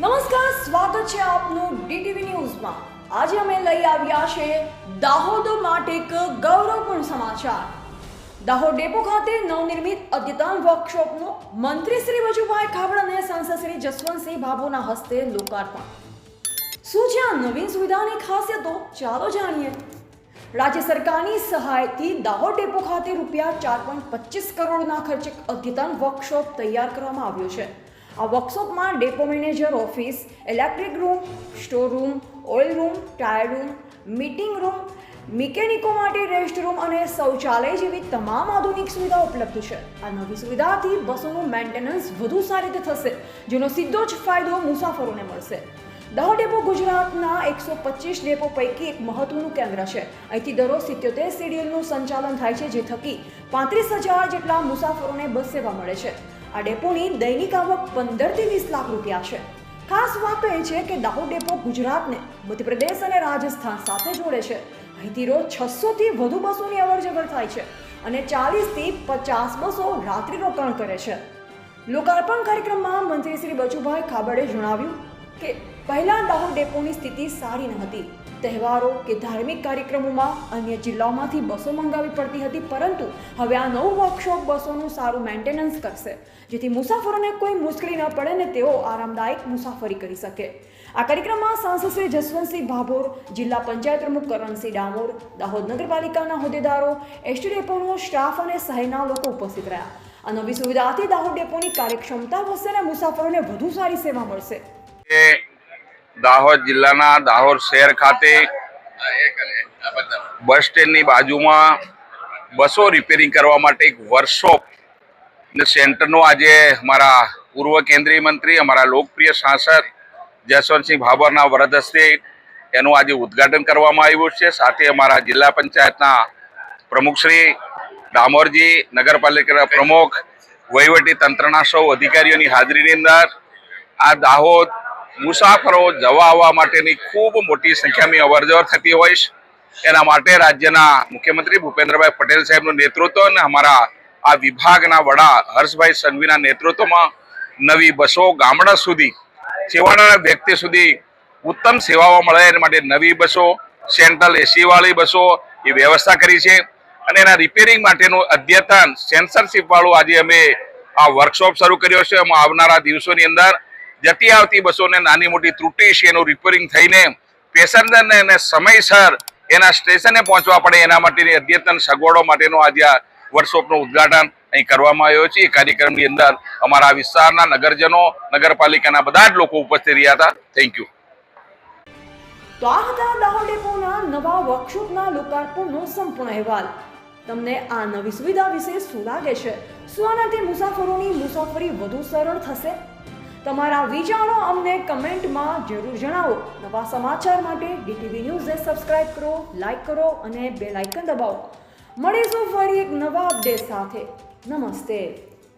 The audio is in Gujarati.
નમસ્કાર, સ્વાગત છે આપનું ડીટીવી ન્યૂઝમાં. આજે અમે લઈ આવ્યા છે દાહોદ માટે એક ગૌરવપૂર્ણ સમાચાર. દાહોદ ડેપો ખાતે નવનિર્મિત અદ્યતન વર્કશોપનું મંત્રી શ્રી વજુભાઈ ખાબડ અને સાંસદ શ્રી જસવંતસિંહ ભાભોના હસ્તે લોકાર્પણ. શું છે આ નવીન સુવિધાની ખાસિયતો? ચાલો જાણીએ. રાજ્ય સરકારની સહાયથી દાહોદ ડેપો ખાતે રૂપિયા ચાર પોઈન્ટ પચીસ કરોડના ખર્ચે અદ્યતન વર્કશોપ તૈયાર કરવામાં આવ્યો છે. આ વર્કશોપમાં depot manager office electric room store room oil room tyre room meeting room મિકેનિકો માટે રેસ્ટ રૂમ અને શૌચાલય જેવી તમામ આધુનિક સુવિધા ઉપલબ્ધ છે. આ નવી સુવિધાથી બસોનું મેન્ટેનન્સ વધુ સારી રીતે થશે, જેનો સીધો જ ફાયદો મુસાફરોને મળશે. દાહોદ ડેપો ગુજરાતના એકસો પચીસ ડેપો પૈકી એક મહત્વનું કેન્દ્ર છે. અહીંથી દરરોજ સિત્યોતેર સીડીએલનું સંચાલન થાય છે, જે થકી પાંત્રીસ હજાર જેટલા મુસાફરોને બસ સેવા મળે છે. આ ડેપોની દૈનિક આવક પંદરથી વીસ લાખ રૂપિયા છે. ખાસ વાત એ છે કે દાહોદ ડેપો ગુજરાતને મધ્યપ્રદેશ અને રાજસ્થાન સાથે જોડે છે. અહીંથી રોજ છસોથી વધુ બસોની અવર જવર થાય છે અને ચાલીસથી પચાસ બસો રાત્રિ રોકાણ કરે છે. લોકાર્પણ કાર્યક્રમમાં મંત્રી શ્રી બચુભાઈ ખાબડે જણાવ્યું કે પહેલાં દાહોદ ડેપોની સ્થિતિ સારી ન હતી. તહેવારો કે ધાર્મિક કાર્યક્રમોમાં અન્ય જિલ્લાઓમાંથી બસો મંગાવી પડતી હતી, પરંતુ હવે આ નવું વર્કશોપ બસોનું સારું મેન્ટેનન્સ કરશે, જેથી મુસાફરોને કોઈ મુશ્કેલી ન પડે ને તેઓ આરામદાયક મુસાફરી કરી શકે. આ કાર્યક્રમમાં સાંસદ શ્રી જસવંતસિંહ ભાભોર, જિલ્લા પંચાયત પ્રમુખ કરણસિંહ ડામોર, દાહોદ નગરપાલિકાના હોદ્દેદારો, એસટી ડેપોનો સ્ટાફ અને શહેરના લોકો ઉપસ્થિત રહ્યા. આ નવી સુવિધાથી દાહોદ ડેપોની કાર્યક્ષમતા વધશે અને મુસાફરોને વધુ સારી સેવા મળશે. દાહોદ જિલ્લાના દાહોદ શહેર ખાતે બસ સ્ટેન્ડની બાજુમાં બસો રિપેરિંગ કરવા માટે એક વર્કશોપ ને સેન્ટરનો આજે અમારા પૂર્વ કેન્દ્રીય મંત્રી, અમારા લોકપ્રિય સાંસદ જસવંતસિંહ ભાભરના વરદ હસ્તે એનું આજે ઉદ્ઘાટન કરવામાં આવ્યું છે. સાથે અમારા જિલ્લા પંચાયતના પ્રમુખશ્રી ડામોરજી, નગરપાલિકાના પ્રમુખ, વહીવટી તંત્રના સૌ અધિકારીઓની હાજરીની અંદર આ દાહોદ મુસાફરો જવા આવવા માટેની ખૂબ મોટી સંખ્યામાં અવરજવર થતી હોય છે. એના માટે રાજ્યના મુખ્યમંત્રી ભૂપેન્દ્રભાઈ પટેલ સાહેબનું નેતૃત્વ અને અમારા આ વિભાગના વડા હર્ષભાઈ સંઘવીના નેતૃત્વમાં નવી બસો ગામડા સુધી છેવાડાના વ્યક્તિ સુધી ઉત્તમ સેવાઓ મળે એના માટે નવી બસો, સેન્ટ્રલ એસીવાળી બસો એ વ્યવસ્થા કરી છે. અને એના રિપેરિંગ માટેનું અદ્યતન સેન્સરશીપવાળું આજે અમે આ વર્કશોપ શરૂ કર્યો છે. એમાં આવનારા દિવસોની અંદર જતી આવતી બસોને નાની મોટી ત્રુટી છે, એનું રિપેરિંગ થઈને પેસેન્જરને એને સમયસર એના સ્ટેશને પહોંચવા પડે. એના માટેની અદ્યતન સગવડો માટેનું આજે આ વર્કશોપનું ઉદ્ઘાટન અહીં કરવામાં આવ્યો છે. એ કાર્યક્રમની અંદર અમારા વિસ્તારના નગરજનો, નગરપાલિકાના બધા જ લોકો ઉપસ્થિત રહ્યા હતા. થેન્ક યુ તો દાહોદ ડેપોના નવા વર્કશોપના લોકાર્પણનો સંપૂર્ણ અહેવાલ. તમને આ નવી સુવિધા વિશે શું લાગે છે? શું આનાથી મુસાફરોની મુસાફરી વધુ સરળ થશે? તમારા વિચારો અમને કમેન્ટમાં જરૂર જણાવો. નવા સમાચાર માટે ડીટીવી ન્યૂઝને સબસ્ક્રાઇબ કરો લાઈક કરો અને બેલ આઇકન દબાવો. મળીશું ફરી એક નવા અપડેટ સાથે. નમસ્તે.